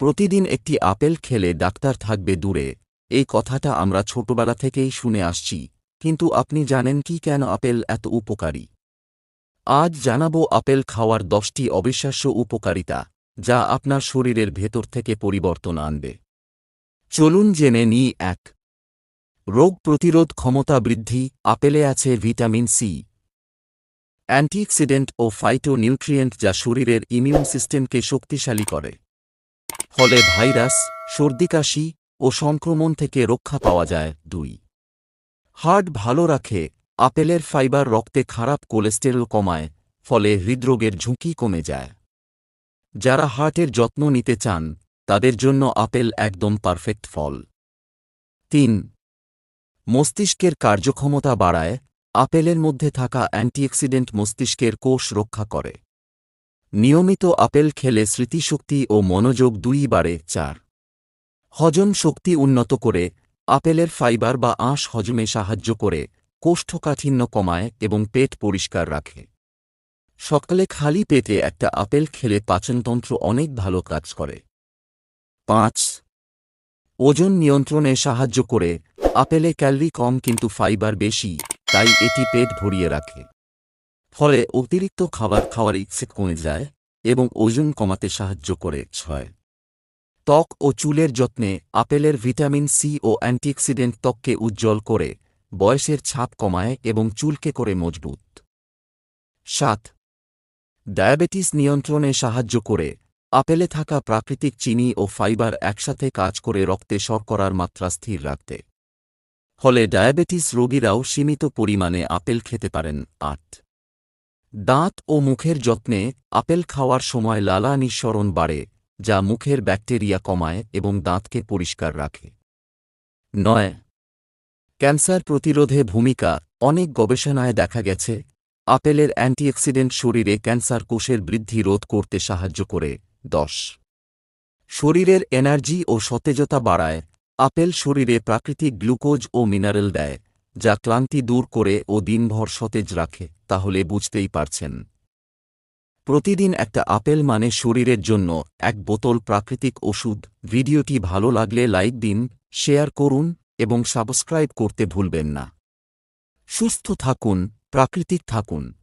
প্রতিদিন একটি আপেল খেলে ডাক্তার থাকবে দূরে। এই কথাটা আমরা ছোটবেলা থেকেই শুনে আসছি, কিন্তু আপনি জানেন কি কেন আপেল এত উপকারী? আজ জানাব আপেল খাওয়ার দশটি অবিশ্বাস্য উপকারিতা, যা আপনার শরীরের ভেতর থেকে পরিবর্তন আনবে। চলুন জেনে নিই এক। রোগ প্রতিরোধ ক্ষমতা বৃদ্ধি, আপেলে আছে ভিটামিন সি। অ্যান্টিঅক্সিডেন্ট ও ফাইটো নিউট্রিয়েন্ট যা শরীরের ইমিউন সিস্টেমকে শক্তিশালী করে। ফলে ভাইরাস সর্দিকাশি ও সংক্রমণ থেকে রক্ষা পাওয়া যায়। দুই, হার্ট ভালো রাখে। আপেলের ফাইবার রক্তে খারাপ কোলেস্টেরল কমায়, ফলে হৃদরোগের ঝুঁকি কমে যায়। যারা হার্টের যত্ন নিতে চান, তাদের জন্য আপেল একদম পারফেক্ট ফল। তিন, মস্তিষ্কের কার্যক্ষমতা বাড়ায়। আপেলের মধ্যে থাকা অ্যান্টিঅক্সিডেন্ট মস্তিষ্কের কোষ রক্ষা করে। নিয়মিত আপেল খেলে স্মৃতিশক্তি ও মনোযোগ দুই বাড়ে, চার। হজম শক্তি উন্নত করে, আপেলের ফাইবার বা আঁশ হজমে সাহায্য করে, কোষ্ঠকাঠিন্য কমায় এবং পেট পরিষ্কার রাখে। সকালে খালি পেটে একটা আপেল খেলে পাচনতন্ত্র অনেক ভালো কাজ করে। পাঁচ। ওজন নিয়ন্ত্রণে সাহায্য করে, আপেলে ক্যালরি কম কিন্তু ফাইবার বেশি, তাই এটি পেট ভরিয়ে রাখে। ফলে অতিরিক্ত খাবার খাওয়ার ইচ্ছে কমে যায় এবং ওজন কমাতে সাহায্য করে, ছয়। ত্বক ও চুলের যত্নে আপেলের ভিটামিন সি ও অ্যান্টিঅক্সিডেন্ট ত্বককে উজ্জ্বল করে, বয়সের ছাপ কমায় এবং চুলকে করে মজবুত। সাত। ডায়াবেটিস নিয়ন্ত্রণে সাহায্য করে, আপেলে থাকা প্রাকৃতিক চিনি ও ফাইবার একসাথে কাজ করে রক্তে শর্করার মাত্রা স্থির রাখতে। ফলে ডায়াবেটিস রোগীরাও সীমিত পরিমাণে আপেল খেতে পারেন। আট। দাঁত ও মুখের যত্নে আপেল খাওয়ার সময় লালা নিঃসরণ বাড়ে, যা মুখের ব্যাকটেরিয়া কমায় এবং দাঁতকে পরিষ্কার রাখে। নয়। ক্যান্সার প্রতিরোধে ভূমিকা অনেক গবেষণায় দেখা গেছে, আপেলের অ্যান্টিঅক্সিডেন্ট শরীরে ক্যান্সার কোষের বৃদ্ধি রোধ করতে সাহায্য করে। দশ। শরীরের এনার্জি ও সতেজতা বাড়ায়, আপেল শরীরে প্রাকৃতিক গ্লুকোজ ও মিনারেল দেয়। যা ক্লান্তি দূর করে ও দিনভর সতেজ রাখে, তাহলে বুঝতেই পারছেন। প্রতিদিন একটা আপেল মানে শরীরের জন্য এক বোতল প্রাকৃতিক ওষুধ। ভিডিওটি ভালো লাগলে লাইক দিন, শেয়ার করুন, এবং সাবস্ক্রাইব করতে ভুলবেন না। সুস্থ থাকুন, প্রাকৃতিক থাকুন।